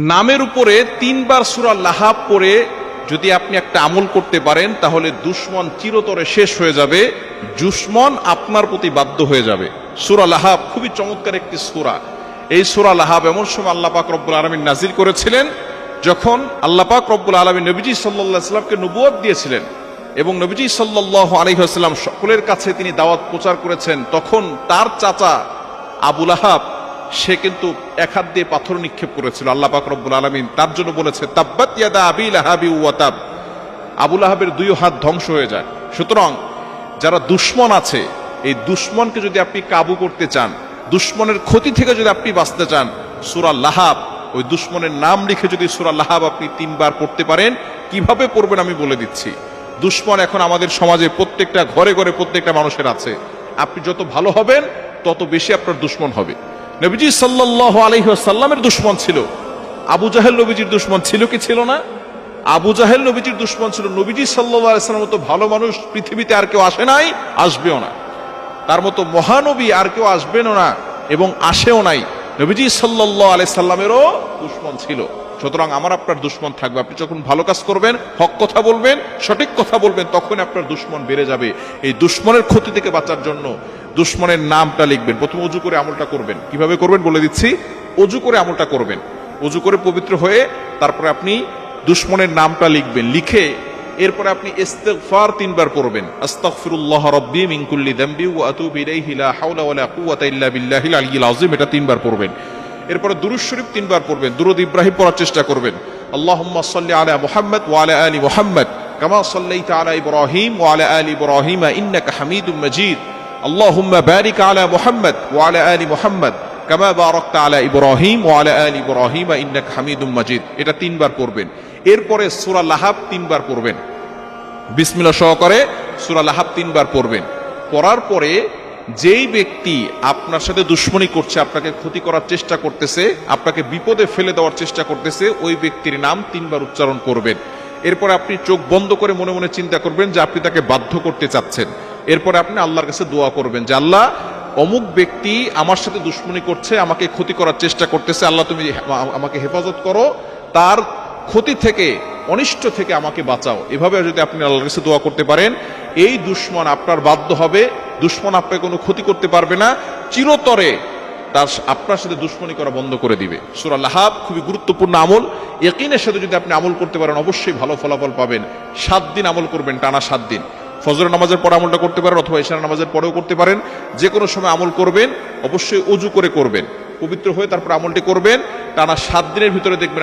নামের উপরে তিনবার সুরা লাহাব পড়ে যদি আপনি একটা আমল করতে পারেন, তাহলে দুশ্মন চিরতরে শেষ হয়ে যাবে, দুশ্মন আপনার প্রতি বাধ্য হয়ে যাবে। সুরা লাহাব খুবই চমৎকার একটি সুরা। এই সুরা লাহাব এমন সময় আল্লাহ পাক রব্বুল আলমিন নাজিল করেছিলেন, যখন আল্লাহ পাক রব্বুল আলমী নবীজি সাল্লাহ সাল্লামকে দিয়েছিলেন এবং নবীজি সাল্লাহ আলহিহাস্লাম সকলের কাছে তিনি দাওয়াত প্রচার করেছেন, তখন তার চাচা আবুল আহাব সে কিন্তু এক হাত দিয়ে পাথর নিক্ষেপ করেছিল, আল্লাহ পাক রব্বুল আলমিন। তার জন্য বলেছে, তাব্বাত ইয়াদা আবিল আহাবি ওয়াতাব আবুল আহাবের দুই হাত ধ্বংস হয়ে যায়। সুতরাং যারা দুশ্মন আছে, এই দুশ্মনকে যদি আপনি কাবু করতে চান, দুশ্মনের ক্ষতি থেকে যদি আপনি বাঁচতে চান, সুরা লাহাব, ওই দুশ্মনের নাম লিখে যদি সুরা লাহাব আপনি তিনবার পড়তে পারেন, কীভাবে পড়বেন আমি বলে দিচ্ছি। দুশ্মন এখন আমাদের সমাজে প্রত্যেকটা ঘরে ঘরে প্রত্যেকটা মানুষের আছে। আপনি যত ভালো হবেন, তত বেশি আপনার দুশ্মন হবে। নবীজি সাল্লাহ আলহিহাসাল্লামের দুশ্মন ছিল। আবু জাহেল নবীজির দুশ্মন ছিল কি ছিল না? আবু জাহেল নবীজির দুশ্মন ছিল। নবীজি সাল্লাহ মতো ভালো মানুষ পৃথিবীতে আর কেউ আসে নাই, আসবেও না। তার মতো মহানবী আর কেউ আসবেনও না এবং আসেও নাই। নবীজি সাল্লাহ আলাই সাল্লামেরও দুশ্মন ছিল। সুতরাং আমার আপনার দুশ্মন থাকবে। আপনি যখন ভালো কাজ করবেন, হক কথা বলবেন, সঠিক কথা বলবেন তখন আপনার দুশ্মন বেড়ে যাবে। এই দুশ্মনের ক্ষতি থেকে বাঁচার জন্য দুশ্মনের নামটা লিখবেন। প্রথম অজু করে আমলটা করবেন। কীভাবে করবেন বলে দিচ্ছি? অজু করে আমলটা করবেন। অজু করে পবিত্র হয়ে তারপরে আপনি দুশ্মনের নামটা লিখবেন। লিখে এরপরে আপনি ইস্তেগফার তিনবার পড়বেন। আস্তাগফিরুল্লাহ রাব্বি মিন কুল্লি যামবি ওয়া আতুবু ইলাইহি লা হাওলা ওয়ালা কুওয়াতা ইল্লা বিল্লাহিল আলিয়্যিল আযীম। এটা তিনবার পড়বেন। এরপরে দুরূদ শরীফ তিনবার পড়বেন। দুরূদ ইব্রাহিম পড়ার চেষ্টা করবেন। আল্লাহুম্মা সাল্লি আলা মুহাম্মদ ওয়া আলা আলি মুহাম্মদ কামা সাল্লাইতা আলা ইব্রাহিম ওয়া আলা আলি ইব্রাহিম ইন্নাকা হামিদুম মাজিদ। আল্লাহুম্মা বারিক আলা মুহাম্মদ ওয়া আলা আলি মুহাম্মদ। কামা বারাকতা আলা ইব্রাহিম ওয়া আলা আলি ইব্রাহিম, ইন্নাকা হামিদুম মাজিদ। এটা তিনবার পড়বেন। এরপরে সূরা লাহাব তিনবার পড়বেন। বিসমিল্লাহ সহকারে সূরা লাহাব তিনবার পড়বেন। পড়ার পরে যেই ব্যক্তি আপনার সাথে দুশ্মনী করছে, আপনাকে ক্ষতি করার চেষ্টা করতেছে, আপনাকে বিপদে ফেলে দেওয়ার চেষ্টা করতেছে, ওই ব্যক্তির নাম তিনবার উচ্চারণ করবেন। এরপরে আপনি চোখ বন্ধ করে মনে মনে চিন্তা করবেন যে আপনি তাকে বাধ্য করতে চাচ্ছেন। এরপরে আপনি আল্লাহর কাছে দোয়া করবেন যে, আল্লাহ অমুক ব্যক্তি আমার সাথে দুশ্মনী করছে, আমাকে ক্ষতি করার চেষ্টা করতেছে, আল্লাহ তুমি আমাকে হেফাজত করো, তার ক্ষতি থেকে, অনিষ্ট থেকে আমাকে বাঁচাও। এভাবে যদি আপনি আল্লাহর কাছে দোয়া করতে পারেন, এই দুশ্মন আপনার বাধ্য হবে, দুশ্মন আপনাকে কোনো ক্ষতি করতে পারবে না, চিরতরে তার আপনার সাথে দুশ্মনী করা বন্ধ করে দিবে। সুরা লাহাব খুবই গুরুত্বপূর্ণ আমল। একিনের সাথে যদি আপনি আমল করতে পারেন, অবশ্যই ভালো ফলাফল পাবেন। সাত দিন আমল করবেন, টানা সাত দিন। ফজর নামাজের পর আমলটা করতে পারেন অথবা ইশারা নামাজের পরেও করতে পারেন। যে কোনো সময় আমল করবেন, অবশ্যই অজু করে করবেন। পবিত্র হয়ে তারপর আমলটি করবেন। টানা সাত দিনের ভিতরে দেখবেন